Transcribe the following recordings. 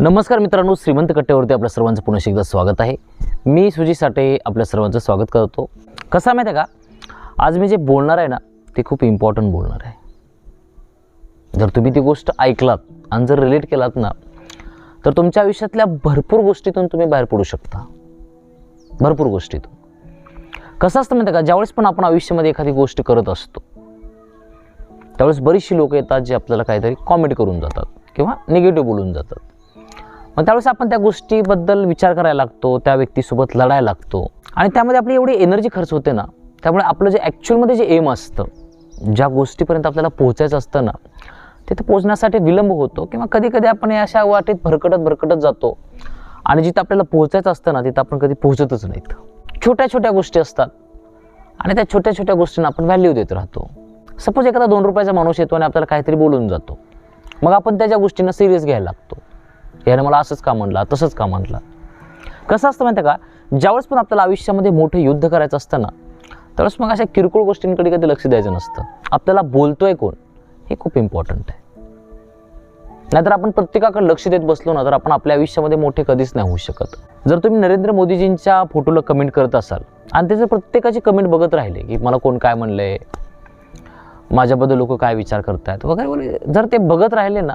नमस्कार मित्रांनो श्रीमंत कट्ट्यावरती आपल्या सर्वांचं पुन्हा एकदा स्वागत आहे. मी सुजी साठे आपल्या सर्वांचं स्वागत करतो. कसं आहे माहिती आहे का? आज मी जे बोलणार आहे ना ते खूप इम्पॉर्टंट बोलणार आहे. जर तुम्ही ती गोष्ट ऐकलात आणि जर रिलेट केलात ना तर तुमच्या आयुष्यातल्या भरपूर गोष्टीतून तुम्ही बाहेर पडू शकता. भरपूर गोष्टीतून. कसं असतं माहिती आहे का? ज्यावेळेस पण आपण आयुष्यामध्ये एखादी गोष्ट करत असतो त्यावेळेस बरीचशी लोक येतात जे आपल्याला काहीतरी कॉमेंट करून जातात किंवा निगेटिव्ह बोलून जातात. मग त्यावेळेस आपण त्या गोष्टीबद्दल विचार करायला लागतो त्या व्यक्तीसोबत लढायला लागतो. आणि त्यामध्ये आपली एवढी एनर्जी खर्च होते ना त्यामुळे आपलं जे ॲक्च्युअलमध्ये जे एम असतं ज्या गोष्टीपर्यंत आपल्याला पोहोचायचं असतं ना तिथं पोहोचण्यासाठी विलंब होतो किंवा कधी कधी आपण या अशा वाटेत भरकटत भरकटत जातो. आणि जिथं आपल्याला पोहोचायचं असतं ना तिथं आपण कधी पोहोचतच नाहीत. छोट्या छोट्या गोष्टी असतात. आणि त्या छोट्या छोट्या गोष्टींना आपण व्हॅल्यू देत राहतो. सपोज एखादा दोन रुपयाचा माणूस येतो आणि आपल्याला काहीतरी बोलून जातो. मग आपण त्या ज्या गोष्टींना सिरियस घ्यायला लागतो. याने मला असंच का म्हणला तसंच का म्हणला? कसं असतं माहिती का? ज्यावेळेस पण आपल्याला आयुष्यामध्ये मोठं युद्ध करायचं असतं ना त्यावेळेस मग अशा किरकोळ गोष्टींकडे कधी लक्ष द्यायचं नसतं. आपल्याला बोलतोय कोण? हे खूप इम्पॉर्टंट आहे. नाहीतर आपण प्रत्येकाकडे लक्ष देत बसलो ना तर आपण आपल्या आयुष्यामध्ये मोठे कधीच नाही होऊ शकत. जर तुम्ही नरेंद्र मोदीजींच्या फोटोला कमेंट करत असाल आणि त्याचं प्रत्येकाची कमेंट बघत राहिले की मला कोण काय म्हणलंय माझ्याबद्दल लोक काय विचार करतायत वगैरे वगैरे जर ते बघत राहिले ना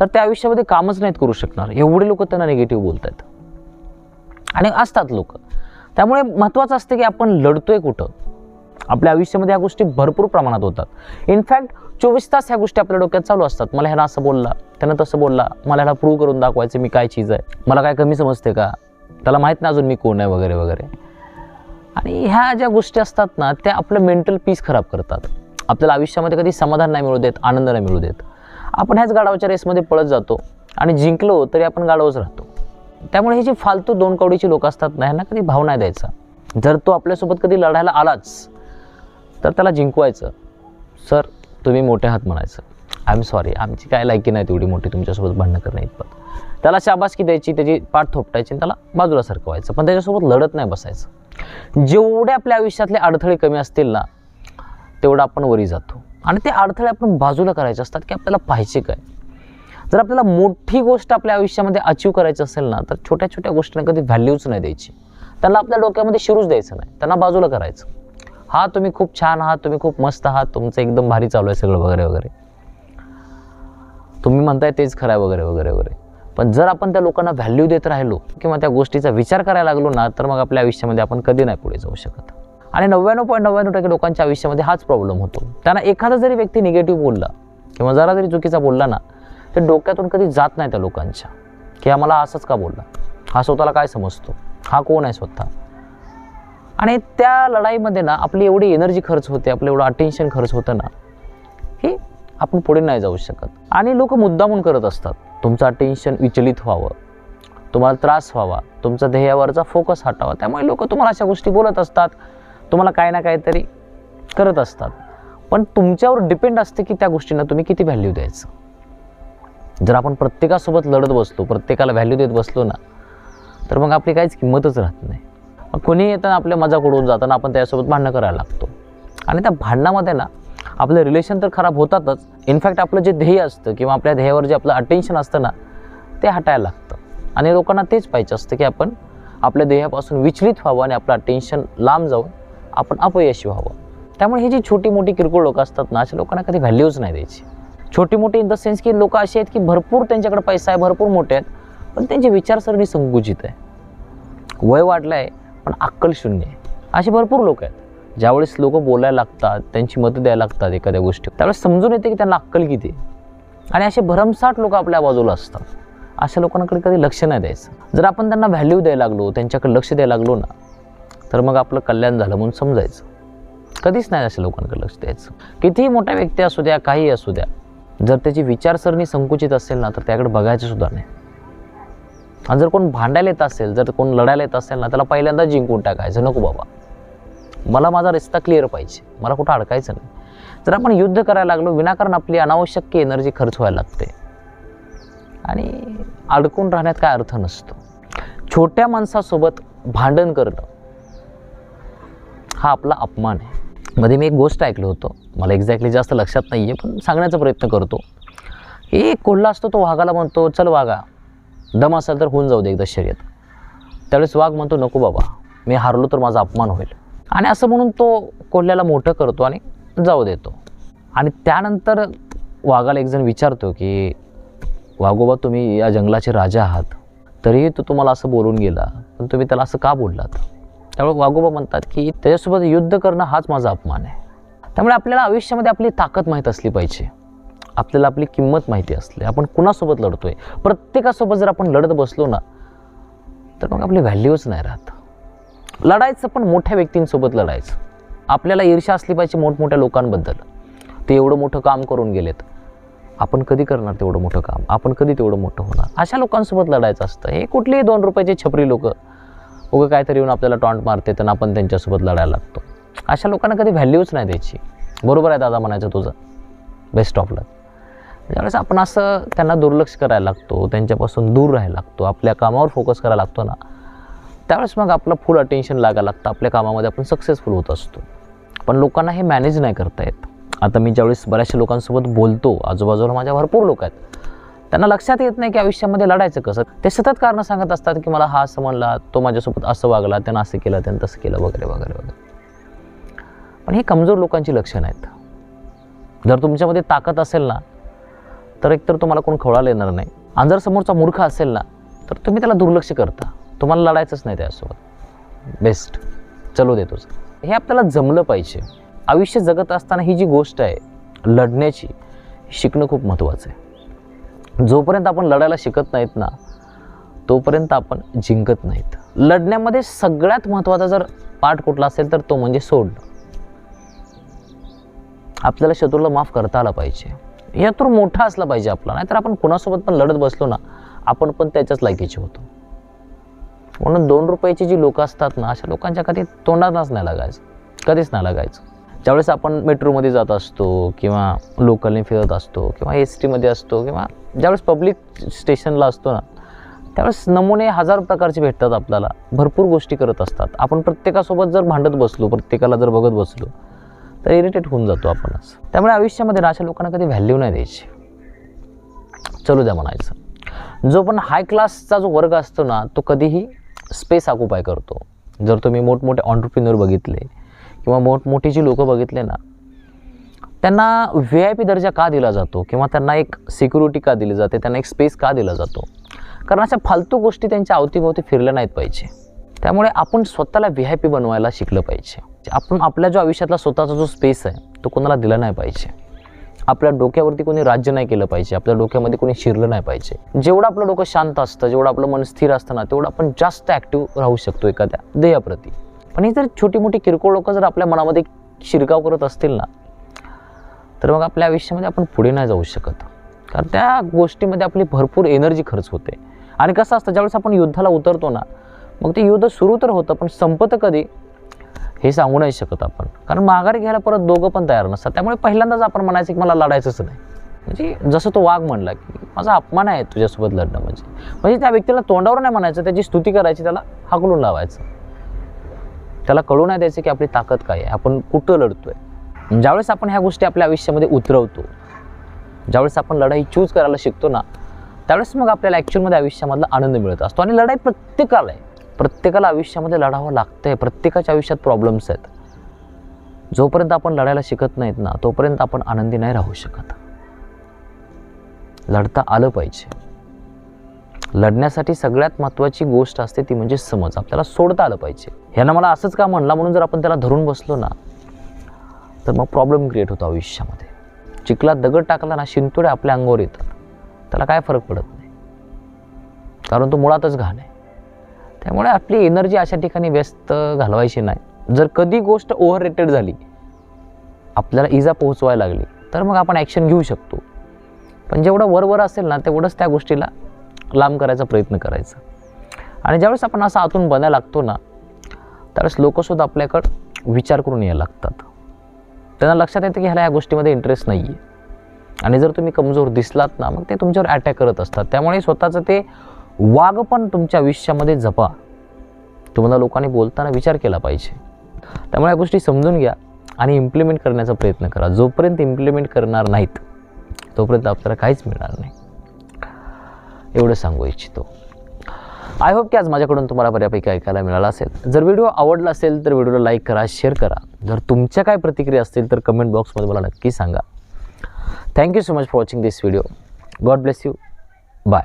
तर त्या आयुष्यामध्ये कामच नाहीत करू शकणार. एवढे लोक त्यांना निगेटिव्ह बोलत आहेत आणि असतात लोक. त्यामुळे महत्त्वाचं असतं की आपण लढतोय कुठं. आपल्या आयुष्यामध्ये या गोष्टी भरपूर प्रमाणात होतात. इनफॅक्ट चोवीस तास ह्या गोष्टी आपल्या डोक्यात चालू असतात. मला ह्यानं असं बोलला त्यानं तसं बोलला मला ह्याला प्रूव्ह करून दाखवायचं मी काय चीज आहे. मला काय कमी समजते का? त्याला माहीत नाही अजून मी कोण आहे वगैरे वगैरे. आणि ह्या ज्या गोष्टी असतात ना त्या आपलं मेंटल पीस खराब करतात. आपल्याला आयुष्यामध्ये कधी समाधान नाही मिळू देत आनंद नाही मिळू देत. आपण ह्याच गाडावच्या रेसमध्ये पळत जातो आणि जिंकलो तरी आपण गाडावच राहतो. त्यामुळे हे जे फालतू दोन कवडीची लोक असतात ना ह्यांना कधी भाव नाही द्यायचा. जर तो आपल्यासोबत कधी लढायला आलाच तर त्याला जिंकवायचं. सर तुम्ही मोठे आहात म्हणायचं. आय एम सॉरी आमची काय लायकी नाही तेवढी मोठी तुमच्यासोबत भांडणं करणं इतपत. त्याला शाबासकी द्यायची त्याची पाठ थोपटायची आणि त्याला बाजूला सरकवायचं. पण त्याच्यासोबत लढत नाही बसायचं. जेवढे आपल्या आयुष्यातले अडथळे कमी असतील ना तेवढं आपण वरी जातो. आणि ते अडथळे आपण बाजूला करायचे असतात की आपल्याला पाहिजे काय? जर आपल्याला मोठी गोष्ट आपल्या आयुष्यामध्ये अचीव करायची असेल ना तर छोट्या छोट्या गोष्टींना कधी व्हॅल्यूच नाही द्यायची. त्यांना आपल्या डोक्यामध्ये शिरूच द्यायचं नाही. त्यांना बाजूला करायचं. हा तुम्ही खूप छान आहात तुम्ही खूप मस्त आहात तुमचं एकदम भारी चालू आहे सगळं वगैरे वगैरे. तुम्ही म्हणताय तेच खरं आहे वगैरे वगैरे वगैरे. पण जर आपण त्या लोकांना व्हॅल्यू देत राहिलो किंवा त्या गोष्टीचा विचार करायला लागलो ना तर मग आपल्या आयुष्यामध्ये आपण कधी नाही पुढे जाऊ शकत. आणि नव्याण्णव पॉईंट नव्याण्णव टक्के लोकांच्या आयुष्यामध्ये हाच प्रॉब्लेम होतो. त्यांना एखादा जरी व्यक्ती निगेटिव्ह बोलला किंवा जरा जरी चुकीचा बोलला ना तर डोक्यातून कधी जात नाही त्या लोकांच्या. की हा मला असंच का बोलला? हा स्वतःला काय समजतो? हा कोण आहे स्वतः? आणि त्या लढाईमध्ये ना आपली एवढी एनर्जी खर्च होते आपलं एवढं अटेन्शन खर्च होतं ना की आपण पुढे नाही जाऊ शकत. आणि लोक मुद्दामून करत असतात तुमचं अटेन्शन विचलित व्हावं तुम्हाला त्रास व्हावा तुमचा ध्येयावरचा फोकस हटावा. त्यामुळे लोक तुम्हाला अशा गोष्टी बोलत असतात. तुम्हाला काही ना काहीतरी करत असतात. पण तुमच्यावर डिपेंड असते की त्या गोष्टींना तुम्ही किती व्हॅल्यू द्यायचं. जर आपण प्रत्येकासोबत लढत बसलो प्रत्येकाला व्हॅल्यू देत बसलो ना तर मग आपली काहीच किंमतच राहत नाही. मग कोणी येताना आपल्या मजा उडवून जाताना आपण त्याच्यासोबत भांडणं करायला लागतो. आणि त्या भांडणामध्ये ना आपलं रिलेशन तर खराब होतातच. इनफॅक्ट आपलं जे ध्येय असतं किंवा आपल्या ध्येयावर जे आपलं अटेन्शन असतं ना ते हटायला लागतं. आणि लोकांना तेच पाहिजे असतं की आपण आपल्या ध्येयापासून विचलित व्हावं आणि आपलं अटेन्शन लांब जाऊन आपण अपयशी व्हावं. त्यामुळे ही जी छोटी मोठी किरकोळ लोक असतात ना अशा लोकांना कधी व्हॅल्यूच नाही द्यायची. छोटी मोठी इन द सेन्स की लोक असे आहेत की भरपूर त्यांच्याकडे पैसा आहे भरपूर मोठे आहेत पण त्यांची विचारसरणी संकुचित आहे. वय वाढलं आहे पण अक्कल शून्य आहे. असे भरपूर लोक आहेत. ज्यावेळेस लोक बोलायला लागतात त्यांची मतं द्यायला लागतात एखाद्या गोष्टी त्यावेळेस समजून येते की त्यांना अक्कल किती आणि असे भरमसाठ लोक आपल्या बाजूला असतात. अशा लोकांकडे कधी लक्ष नाही द्यायचं. जर आपण त्यांना व्हॅल्यू द्यायला लागलो त्यांच्याकडे लक्ष द्यायला लागलो ना तर मग आपलं कल्याण झालं म्हणून समजायचं. कधीच नाही अशा लोकांकडे लक्ष द्यायचं. कितीही मोठ्या व्यक्ती असू द्या काही असू द्या जर त्याची विचारसरणी संकुचित असेल ना तर त्याकडे बघायचं सुद्धा नाही. आणि जर कोण भांडायला येत असेल जर कोण लढायला येत असेल ना त्याला पहिल्यांदा जिंकून टाकायचं नको बाबा. मला माझा रस्ता क्लिअर पाहिजे. मला कुठं अडकायचं नाही. जर आपण युद्ध करायला लागलो विनाकारण आपली अनावश्यक एनर्जी खर्च व्हायला लागते. आणि अडकून राहण्यात काय अर्थ नसतो. छोट्या माणसासोबत भांडण करणं हा आपला अपमान आहे. मध्ये मी एक गोष्ट ऐकलं होतं. मला एक्झॅक्टली जास्त लक्षात नाही आहे पण सांगण्याचा प्रयत्न करतो. एक कोल्हा असतो तो वाघाला म्हणतो चल वाघा दम असेल तर होऊन जाऊ दे एकदा शर्यत. त्यावेळेस वाघ म्हणतो नको बाबा मी हारलो तर माझा अपमान होईल. आणि असं म्हणून तो कोल्ह्याला मोठं करतो आणि जाऊ देतो. आणि त्यानंतर वाघाला एकजण विचारतो की वाघोबा तुम्ही या जंगलाचे राजा आहात तरीही तो तुम्हाला असं बोलून गेला पण तुम्ही त्याला असं का बोललात? त्यामुळे वाघोबा म्हणतात की त्याच्यासोबत युद्ध करणं हाच माझा अपमान आहे. त्यामुळे आपल्याला आयुष्यामध्ये आपली ताकद माहीत असली पाहिजे. आपल्याला आपली किंमत माहिती असली. आपण कुणासोबत लढतोय? प्रत्येकासोबत जर आपण लढत बसलो ना तर मग आपली व्हॅल्यूच नाही राहत. लढायचं पण मोठ्या व्यक्तींसोबत लढायचं. आपल्याला ईर्ष्या असली पाहिजे मोठमोठ्या लोकांबद्दल. ते एवढं मोठं काम करून गेलेत. आपण कधी करणार तेवढं मोठं काम? आपण कधी तेवढं मोठं होणार? अशा लोकांसोबत लढायचं असतं. हे कुठलेही दोन रुपयाचे छपरी लोकं उगं काहीतरी येऊन आपल्याला टॉन्ट मारते तर आपण त्यांच्यासोबत लढायला लागतो. अशा लोकांना कधी व्हॅल्यूच नाही द्यायची. बरोबर आहे दादा म्हणायचं तुझं. बेस्ट ऑफ लक ज्यावेळेस आपण असं त्यांना दुर्लक्ष करायला लागतो त्यांच्यापासून दूर राहायला लागतो आपल्या कामावर फोकस करायला लागतो ना त्यावेळेस मग आपलं फुल अटेन्शन लागायला लागतं. आपल्या कामामध्ये आपण सक्सेसफुल होत असतो. पण लोकांना हे मॅनेज नाही करता येत. आता मी ज्यावेळेस बऱ्याचशा लोकांसोबत बोलतो आजूबाजूला माझ्या भरपूर लोक आहेत. त्यांना लक्षात येत नाही की आयुष्यामध्ये लढायचं कसं. ते सतत कारणं सांगत असतात की मला हा असं म्हणला तो माझ्यासोबत असं वागला त्यानं असं केलं त्यानं तसं केलं वगैरे वगैरे वगैरे. पण हे कमजोर लोकांची लक्षणं आहेत. जर तुमच्यामध्ये ताकद असेल ना तर एकतर तुम्हाला कोण खवळायला येणार नाही. आणि जर समोरचा मूर्ख असेल ना तर तुम्ही त्याला दुर्लक्ष करता. तुम्हाला लढायचंच नाही त्यासोबत. बेस्ट चलो देतोच हे आपल्याला जमलं पाहिजे. आयुष्य जगत असताना ही जी गोष्ट आहे लढण्याची शिकणं खूप महत्त्वाचं आहे. जोपर्यंत आपण लढायला शिकत नाहीत ना तोपर्यंत आपण जिंकत नाहीत. लढण्यामध्ये सगळ्यात महत्त्वाचा जर पाठ कुठला असेल तर तो म्हणजे सोडणं आपल्याला शत्रूला माफ करता आला पाहिजे. यातून मोठा असला पाहिजे आपला नाहीतर आपण कुणासोबत पण लढत बसलो ना आपण पण त्याच्याच लायकीचे होतो. म्हणून दोन रुपयाची जी लोकं असतात ना अशा लोकांच्या कधी तोंडातच नाही लागायचं. कधीच नाही लागायचं. ज्यावेळेस आपण मेट्रोमध्ये जात असतो किंवा लोकलने फिरत असतो किंवा एस टीमध्ये असतो किंवा ज्यावेळेस पब्लिक स्टेशनला असतो ना त्यावेळेस नमुने हजार प्रकारचे भेटतात आपल्याला. भरपूर गोष्टी करत असतात. आपण प्रत्येकासोबत जर भांडत बसलो प्रत्येकाला जर बघत बसलो तर इरिटेट होऊन जातो आपणच. त्यामुळे आयुष्यामध्ये ना अशा लोकांना कधी व्हॅल्यू नाही द्यायची. चलू द्या म्हणायचं. जो पण हाय क्लासचा जो वर्ग असतो ना तो कधीही स्पेस ऑक्युपाय करतो. जर तुम्ही मोठमोठे ऑन्टरप्रिन्युअर बघितले किंवा मोठमोठी जी लोकं बघितले ना त्यांना व्ही आय पी दर्जा का दिला जातो? किंवा त्यांना एक सिक्युरिटी का दिली जाते? त्यांना एक स्पेस का दिला जातो? कारण अशा फालतू गोष्टी त्यांच्या अवतीभोवती फिरल्या नाहीत पाहिजे. त्यामुळे आपण स्वतःला व्ही आय पी बनवायला शिकलं पाहिजे. आपण आपल्या जो आयुष्यातला स्वतःचा जो स्पेस आहे तो कोणाला दिला नाही पाहिजे. आपल्या डोक्यावरती कोणी राज्य नाही केलं पाहिजे. आपल्या डोक्यामध्ये कोणी शिरलं नाही पाहिजे. जेवढं आपलं डोकं शांत असतं जेवढं आपलं मन स्थिर असतं ना तेवढं आपण जास्त ॲक्टिव्ह राहू शकतो एखाद्या ध्येयाप्रती पण ही जर छोटी मोठी किरकोळ लोकं जर आपल्या मनामध्ये शिरकाव करत असतील ना तर मग आपल्या आयुष्यामध्ये आपण पुढे नाही जाऊ शकत. कारण त्या गोष्टीमध्ये आपली भरपूर एनर्जी खर्च होते. आणि कसं असतं ज्यावेळेस आपण युद्धाला उतरतो ना मग ते युद्ध सुरू तर होतं पण संपतं कधी? हे सांगू नाही शकत आपण. कारण माघारी घ्यायला परत दोघं पण तयार नसतात. त्यामुळे पहिल्यांदाच आपण म्हणायचं की मला लढायचंच नाही. म्हणजे जसं तो वाघ म्हणला की माझा अपमान आहे तुझ्यासोबत लढणं म्हणजे. म्हणजे त्या व्यक्तीला तोंडावर नाही म्हणायचं त्याची स्तुती करायची त्याला हाकलून लावायचं. त्याला कळू नाही द्यायचं की आपली ताकद काय आहे. आपण कुठं लढतो आहे ज्यावेळेस आपण ह्या गोष्टी आपल्या आयुष्यामध्ये उतरवतो ज्यावेळेस आपण लढाई चूज करायला शिकतो ना त्यावेळेस मग आपल्याला ॲक्च्युअलमध्ये आयुष्यामधला आनंद मिळत असतो. आणि लढाई प्रत्येकाला आहे. प्रत्येकाला आयुष्यामध्ये लढावं लागतं आहे प्रत्येकाच्या आयुष्यात प्रॉब्लेम्स आहेत. जोपर्यंत आपण लढायला शिकत नाहीत ना तोपर्यंत आपण आनंदी नाही राहू शकत. लढता आलं पाहिजे. लढण्यासाठी सगळ्यात महत्त्वाची गोष्ट असते ती म्हणजे समज. आपल्याला सोडता आलं पाहिजे. ह्यानं मला असंच का म्हणला म्हणून जर आपण त्याला धरून बसलो ना तर मग प्रॉब्लेम क्रिएट होतो आयुष्यामध्ये. चिखलात दगड टाकला ना शिंतोडे आपल्या अंगावर येतात. त्याला काय फरक पडत नाही. कारण तो मुळातच घाण आहे. त्यामुळे आपली एनर्जी अशा ठिकाणी व्यस्त घालवायची नाही. जर कधी गोष्ट ओव्हर रेटेड झाली आपल्याला इजा पोहोचवायला लागली तर मग आपण ॲक्शन घेऊ शकतो. पण जेवढं वरवर असेल ना तेवढंच त्या गोष्टीला लांब करायचा प्रयत्न करायचा. आणि ज्यावेळेस आपण असा आतून बनायला लागतो ना त्यावेळेस लोकंसुद्धा आपल्याकडं विचार करून यायला लागतात. त्यांना लक्षात येतं की ह्याला या गोष्टीमध्ये इंटरेस्ट नाही आहे आणि जर तुम्ही कमजोर दिसलात ना मग ते तुमच्यावर अटॅक करत असतात. त्यामुळे स्वतःचं ते वाघ पण तुमच्या आयुष्यामध्ये जपा. तुम्हाला लोकांनी बोलताना विचार केला पाहिजे. त्यामुळे या गोष्टी समजून घ्या आणि इम्प्लिमेंट करण्याचा प्रयत्न करा. जोपर्यंत इम्प्लिमेंट करणार नाहीत तोपर्यंत आपल्याला काहीच मिळणार नाही. एवढं सांगू इच्छितो. आय होप की आज माझ्याकडून तुम्हाला बऱ्यापैकी ऐकायला मिळाला असेल. जर व्हिडिओ आवडला असेल तर व्हिडिओला लाईक करा शेअर करा. जर तुमच्या काय प्रतिक्रिया असतील तर कमेंट बॉक्समध्ये मला नक्की सांगा. Thank you so much for watching this video God bless you bye